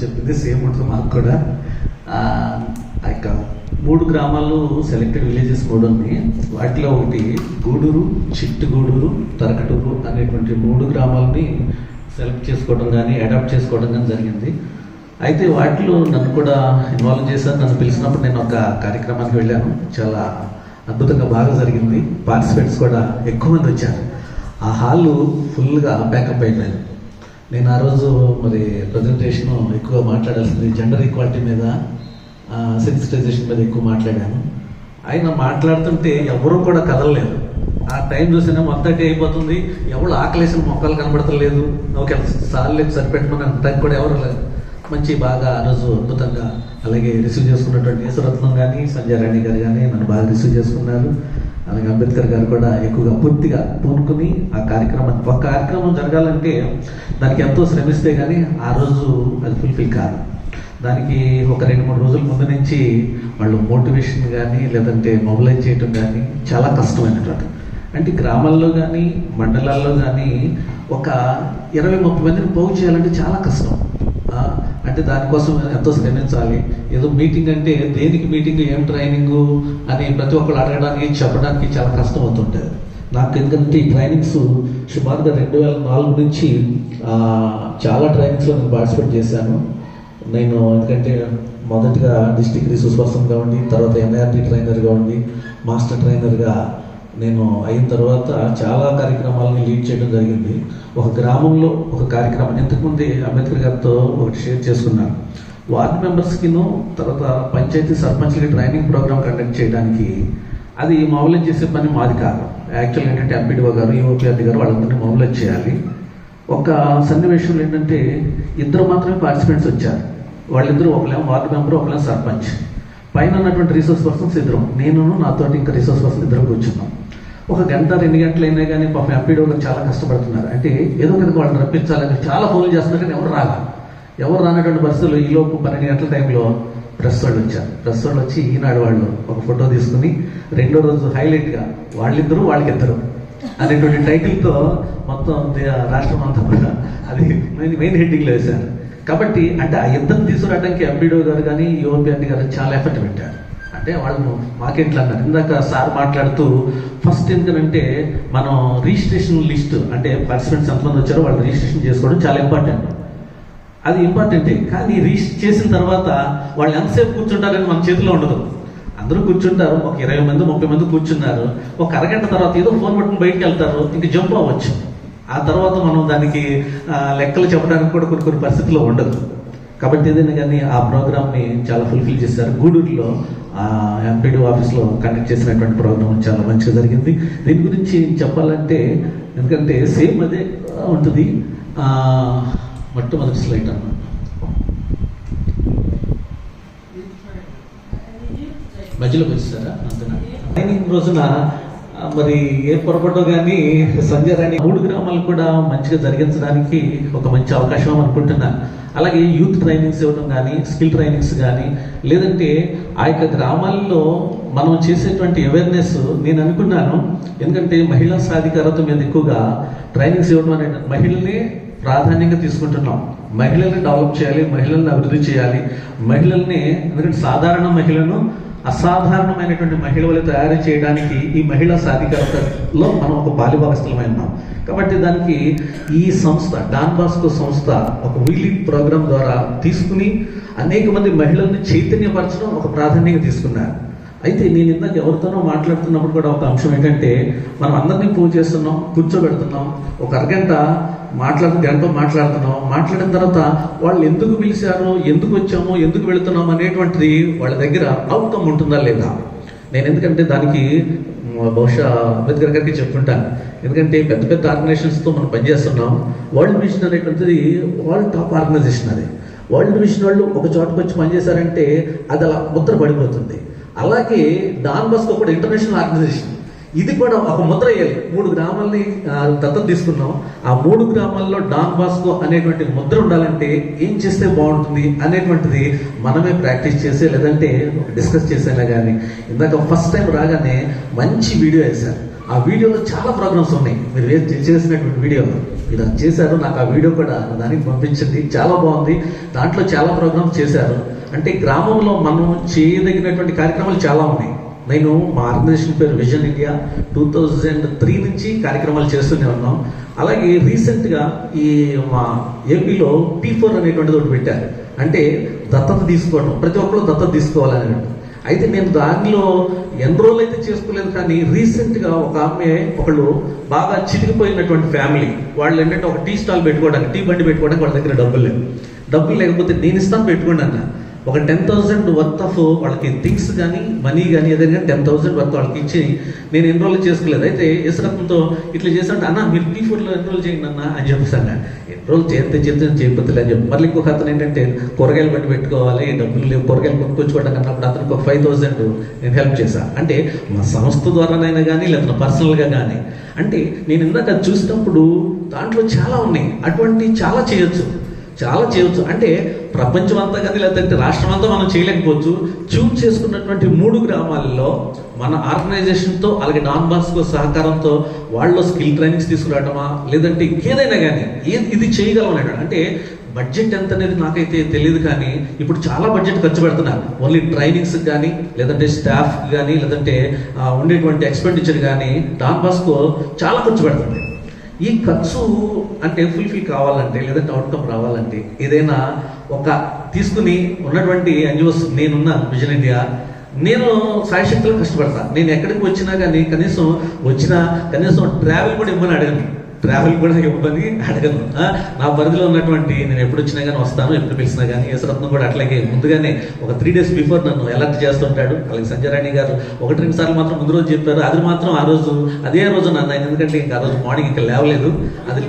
చెప్పింది సేమ్ ఉంటుంది మాకు కూడా. ఆ యొక్క మూడు గ్రామాలు సెలెక్టెడ్ విలేజెస్ కూడా ఉన్నాయి. వాటిలో ఒకటి గూడూరు చిట్టుగూడూరు తరకటూరు అనేటువంటి మూడు గ్రామాలని సెలెక్ట్ చేసుకోవడం కానీ అడాప్ట్ చేసుకోవడం కానీ జరిగింది. అయితే వాటిలో నన్ను కూడా ఇన్వాల్వ్ చేశారు. నన్ను పిలిచినప్పుడు నేను ఒక కార్యక్రమానికి వెళ్ళాను. చాలా అద్భుతంగా బాగా జరిగింది. పార్టిసిపేట్స్ కూడా ఎక్కువ మంది వచ్చారు. ఆ హాల్ ఫుల్గా ప్యాకప్ అయిపోయింది. నేను ఆ రోజు మరి ప్రజెంటేషన్ ఎక్కువ మాట్లాడాల్సింది జెండర్ ఈక్వాలిటీ మీద సెన్సిటైజేషన్ మీద ఎక్కువ మాట్లాడాను. ఆయన మాట్లాడుతుంటే ఎవరూ కూడా కదలలేదు. ఆ టైం చూసినా మొత్తానికి అయిపోతుంది. ఎవరు ఆకలేసిన మొక్కలు కనబడతలేదు. ఓకే సార్లేదు సరిపెట్టమని అంటానికి కూడా ఎవరు లేదు. మంచి బాగా ఆ రోజు అద్భుతంగా అలాగే రిసీవ్ చేసుకున్నటువంటి యేసరత్నం కానీ సంజయ్ రాణి గారు కానీ నన్ను బాగా రిసీవ్ చేసుకున్నారు. అలాగే అంబేద్కర్ గారు కూడా ఎక్కువగా పూర్తిగా పూనుకుని ఆ కార్యక్రమం ఒక కార్యక్రమం జరగాలంటే దానికి ఎంతో శ్రమిస్తే కానీ ఆ రోజు అది ఫుల్ఫిల్ కాదు. దానికి ఒక రెండు మూడు రోజుల ముందు నుంచి వాళ్ళు మోటివేషన్ కానీ లేదంటే మొబిలైజ్ చేయటం కానీ చాలా కష్టమైనటువంటి. అంటే గ్రామాల్లో కానీ మండలాల్లో కానీ ఒక ఇరవై ముప్పై మందిని పోగు చేయాలంటే చాలా కష్టం. అంటే దానికోసం ఎంతో శ్రమించాలి. ఏదో మీటింగ్ అంటే దేనికి మీటింగ్ ఏం ట్రైనింగ్ అని ప్రతి ఒక్కరు అడగడానికి చెప్పడానికి చాలా కష్టం అవుతుంటుంది. నాకు ఎందుకంటే ఈ ట్రైనింగ్స్ సుమారుగా రెండు వేల నాలుగు నుంచి చాలా ట్రైనింగ్స్లో నేను పార్టిసిపేట్ చేశాను. నేను ఎందుకంటే మొదటిగా డిస్టిక్ రిసోర్స్ పర్సన్గా ఉండి తర్వాత ఎన్ఆర్టీ ట్రైనర్గా ఉండి మాస్టర్ ట్రైనర్గా నేను అయిన తర్వాత చాలా కార్యక్రమాలని లీడ్ చేయడం జరిగింది. ఒక గ్రామంలో ఒక కార్యక్రమం ఇంతకుముందు అంబేద్కర్ గారితో ఒకటి షేర్ చేసుకున్నాను. వార్డ్ మెంబర్స్కిను తర్వాత పంచాయతీ సర్పంచ్కి ట్రైనింగ్ ప్రోగ్రామ్ కండక్ట్ చేయడానికి అది మామూలు చేసే పని మాది కాదు. యాక్చువల్ ఏంటంటే ఎంపీడీఓ గారు యూఓపీఆర్డీ గారు వాళ్ళందరినీ మామూలు చేయాలి. ఒక సన్నివేశంలో ఏంటంటే ఇద్దరు మాత్రమే పార్టిసిపెంట్స్ వచ్చారు. వాళ్ళిద్దరూ ఒకలేమో వార్డు మెంబర్ ఒకలేమో సర్పంచ్. పైన ఉన్నటువంటి రిసోర్స్ పర్సన్స్ ఇద్దరు. నేను నాతోటి ఇంకా రిసోర్స్ పర్సన్ ఇద్దరు కూర్చున్నాం. ఒక గంట రెండు గంటలు అయినా కానీ పాపం ఎంపీడీ చాలా కష్టపడుతున్నారు. అంటే ఏదో కనుక వాళ్ళని రప్పించాలని చాలా ఫోన్లు చేస్తున్నారు కానీ ఎవరు రాగా ఎవరు రానటువంటి పరిస్థితుల్లో ఈ లోపు పన్నెండు గంటల టైంలో ప్రెస్ వాళ్ళు వచ్చారు. ప్రెస్ వాళ్ళు వచ్చి ఈనాడు వాళ్ళు ఒక ఫోటో తీసుకుని రెండో రోజు హైలైట్గా వాళ్ళిద్దరూ వాళ్ళకిద్దరు అనేటువంటి టైటిల్తో మొత్తం దే- రాష్ట్రం అంతా కూడా అది మెయిన్ మెయిన్ హెడ్డింగ్లో వేశారు. కాబట్టి అంటే ఆ యుద్ధం తీసుకురావడానికి ఎంపీడో గారు కానీ యువపీఆర్టీ గారు చాలా ఎఫర్ట్ పెట్టారు. అంటే వాళ్ళు మాకెట్లు అన్నారు ఇందాక సార్ మాట్లాడుతూ ఫస్ట్ ఎందుకంటే మనం రిజిస్ట్రేషన్ లిస్ట్ అంటే పార్టిసిపెంట్స్ ఎంతమంది వచ్చారో వాళ్ళు రిజిస్ట్రేషన్ చేసుకోవడం చాలా ఇంపార్టెంట్ అది ఇంపార్టెంటే కానీ రిజిస్టర్ చేసిన తర్వాత వాళ్ళు ఎంతసేపు కూర్చుంటారని మన చేతిలో ఉండదు. అందరూ కూర్చుంటారు. ఒక ఇరవై మంది ముప్పై మంది కూర్చున్నారు. ఒక అరగంట తర్వాత ఏదో ఫోన్ పట్టుకుని బయటకు వెళ్తారు. ఇంక జంప్ అవ్వచ్చు. ఆ తర్వాత మనం దానికి లెక్కలు చెప్పడానికి కూడా కొన్ని కొన్ని పరిస్థితుల్లో ఉండదు. కాబట్టి ఏదైనా కానీ ఆ ప్రోగ్రామ్ని చాలా ఫుల్ఫిల్ చేశారు. గూడూరులో ఎంపీడీ ఆఫీస్లో కండక్ట్ చేసినటువంటి ప్రోగ్రామ్ చాలా మంచిగా జరిగింది. దీని గురించి చెప్పాలంటే ఎందుకంటే సేమ్ అదే ఉంటుంది. మొట్టమొదటి స్లైట్ అన్న. మధ్యలోకి వచ్చేసారా? అంతేనా? ట్రైనింగ్ రోజున మరి ఏ పొరపాటు కానీ సంజయ్ రాణి మూడు గ్రామాలు కూడా మంచిగా జరిగించడానికి ఒక మంచి అవకాశం అనుకుంటున్నాను అలాగే యూత్ ట్రైనింగ్స్ ఇవ్వడం కానీ స్కిల్ ట్రైనింగ్స్ కానీ లేదంటే ఆ యొక్క గ్రామాల్లో మనం చేసేటువంటి అవేర్నెస్ నేను అనుకున్నాను. ఎందుకంటే మహిళా సాధికారత మీద ఎక్కువగా ట్రైనింగ్స్ ఇవ్వడం అనే మహిళల్ని ప్రాధాన్యంగా తీసుకుంటున్నాం. మహిళల్ని డెవలప్ చేయాలి మహిళల్ని అభివృద్ధి చేయాలి. మహిళల్ని ఎందుకంటే సాధారణ మహిళను అసాధారణమైనటువంటి మహిళలు తయారు చేయడానికి ఈ మహిళా సాధికారతలో మనం ఒక బాలిభాగస్థలమై ఉన్నాం కాబట్టి దానికి ఈ సంస్థ డాన్ బాస్కో సంస్థ ఒక వీలీ ప్రోగ్రామ్ ద్వారా తీసుకుని అనేక మంది మహిళల్ని చైతన్యపరచడం ఒక ప్రాధాన్యంగా తీసుకున్నారు. అయితే నేను ఇందాక ఎవరితోనో మాట్లాడుతున్నప్పుడు కూడా ఒక అంశం ఏంటంటే మనం అందరినీ పూజ చేస్తున్నాం కూర్చోబెడుతున్నాం ఒక అరగంట మాట్లాడు గంట మాట్లాడుతున్నాం మాట్లాడిన తర్వాత వాళ్ళు ఎందుకు పిలిచారు ఎందుకు వచ్చాము ఎందుకు వెళుతున్నాం అనేటువంటిది వాళ్ళ దగ్గర అవుతం ఉంటుందా లేదా? నేను ఎందుకంటే దానికి బహుశా అంబేద్కర్ గారికి చెప్పుకుంటాను ఎందుకంటే పెద్ద పెద్ద ఆర్గనైజేషన్స్తో మనం పనిచేస్తున్నాం. వరల్డ్ మిషన్ అనేటువంటిది వరల్డ్ టాప్ ఆర్గనైజేషన్ అది. వరల్డ్ మిషన్ వాళ్ళు ఒక చోటకు వచ్చి పనిచేశారంటే అది అలా ముద్ర పడిపోతుంది. అలాగే డాన్ బస్కో కూడా ఇంటర్నేషనల్ ఆర్గనైజేషన్. ఇది కూడా ఒక ముద్ర వేయాలి మూడు గ్రామాలని ఆ, దత్తత తీసుకున్నాం. ఆ మూడు గ్రామాల్లో డాన్ బాస్కో అనేటువంటి ముద్ర ఉండాలంటే ఏం చేస్తే బాగుంటుంది అనేటువంటిది మనమే ప్రాక్టీస్ చేసే లేదంటే డిస్కస్ చేసేలా కానీ ఇందాక ఫస్ట్ టైం రాగానే మంచి వీడియో వేశారు. ఆ వీడియోలో చాలా ప్రోగ్రామ్స్ ఉన్నాయి. మీరు వే- చేసినటువంటి వీడియోలు మీరు చేశారు నాకు ఆ వీడియో కూడా దానికి పంపించండి. చాలా బాగుంది. దాంట్లో చాలా ప్రోగ్రామ్స్ చేశారు. అంటే గ్రామంలో మనం చేయదగినటువంటి కార్యక్రమాలు చాలా ఉన్నాయి. నేను మా ఆర్గనైజేషన్ పేరు vision India two thousand three నుంచి కార్యక్రమాలు చేస్తూనే ఉన్నాం. అలాగే రీసెంట్గా ఈ మా ఏపీలో టీ ఫోర్ అనేటువంటిది ఒకటి పెట్టారు. అంటే దత్తత తీసుకోవడం ప్రతి ఒక్కరు దత్తత తీసుకోవాలని అయితే నేను దానిలో ఎన్రోల్ అయితే చేసుకోలేదు కానీ రీసెంట్గా ఒక ఆమె ఒకళ్ళు బాగా చితికిపోయినటువంటి ఫ్యామిలీ వాళ్ళు ఏంటంటే ఒక టీ స్టాల్ పెట్టుకోవడానికి టీ బండి పెట్టుకోవడానికి వాళ్ళ దగ్గర డబ్బులు లేవు. డబ్బులు లేకపోతే నేను ఇస్తాను పెట్టుకోండి అన్న ఒక టెన్ థౌసండ్ వర్త్ ఆఫ్ వాళ్ళకి థింగ్స్ కానీ మనీ కానీ ఏదైనా టెన్ థౌసండ్ వర్త్ వాళ్ళకి ఇచ్చి నేను ఎన్రోల్ చేసుకోలేదు. అయితే ఇసురత్నంతో ఇట్లా చేశాడు అన్న మీరు టీ ఫోర్లో ఎన్రోల్ చేయండి అన్న అని చెప్పేసాను ఎన్రోల్ చేస్తే చేస్తే చేయబోతులే అని చెప్పి. మళ్ళీ ఇంకొక అతను ఏంటంటే కూరగాయలు బట్టి పెట్టుకోవాలి డబ్బులు లేవు కూరగాయలు కొనుక్కొచ్చుకోవడానికి అన్నప్పుడు అతనికి ఒక ఫైవ్ థౌసండ్ నేను హెల్ప్ చేశాను అంటే మా సంస్థ ద్వారానైనా కానీ లేకపోతే పర్సనల్గా కానీ అంటే నేను ఇందాక చూసినప్పుడు దాంట్లో చాలా ఉన్నాయి. అటువంటి చాలా చేయొచ్చు. చాలా చేయవచ్చు అంటే ప్రపంచం అంతా కానీ లేదంటే రాష్ట్రం అంతా మనం చేయలేకపోవచ్చు. చూస్ చేసుకున్నటువంటి మూడు గ్రామాల్లో మన ఆర్గనైజేషన్తో అలాగే డాన్ బాస్కో సహకారంతో వాళ్ళు స్కిల్ ట్రైనింగ్స్ తీసుకురావటమా లేదంటే ఇంకేదైనా కానీ ఏది ఇది చేయగలం అంటే బడ్జెట్ ఎంత అనేది నాకైతే తెలియదు కానీ ఇప్పుడు చాలా బడ్జెట్ ఖర్చు పెడుతున్నారు. ఓన్లీ ట్రైనింగ్స్ కానీ లేదంటే స్టాఫ్ కానీ లేదంటే ఉండేటువంటి ఎక్స్పెండిచర్ కానీ డాన్ బాస్కో చాలా ఖర్చు పెడుతుంది. ఈ ఖర్చు అంటే ఫుల్ఫిల్ కావాలంటే లేదంటే అవుట్కమ్ రావాలంటే ఏదైనా ఒక తీసుకుని ఉన్నటువంటి ఎన్జిఓస్ నేనున్న విజన్ ఇండియా నేను సాయశక్తులు కష్టపడతా. నేను ఎక్కడికి వచ్చినా కానీ కనీసం వచ్చినా కనీసం ట్రావెల్ కూడా ఇవ్వని అడగను. ట్రావెల్ కూడా ఇవ్వని అడగను. నా పరిధిలో ఉన్నటువంటి నేను ఎప్పుడు వచ్చినా కానీ వస్తాను ఎప్పుడు పిలిచినా కానీ యశ్వరత్నం కూడా అట్లాగే ముందుగానే ఒక త్రీ డేస్ బిఫోర్ నన్ను అలర్ట్ చేస్తుంటాడు. అలాగే సంజయ్ రాణి గారు ఒకటి రెండు సార్లు మాత్రం ముందు రోజు చెప్పారు. అది మాత్రం ఆ రోజు అదే రోజు నన్ను ఎందుకంటే ఇంకా ఆ రోజు మార్నింగ్ ఇంకా లేవలేదు. అది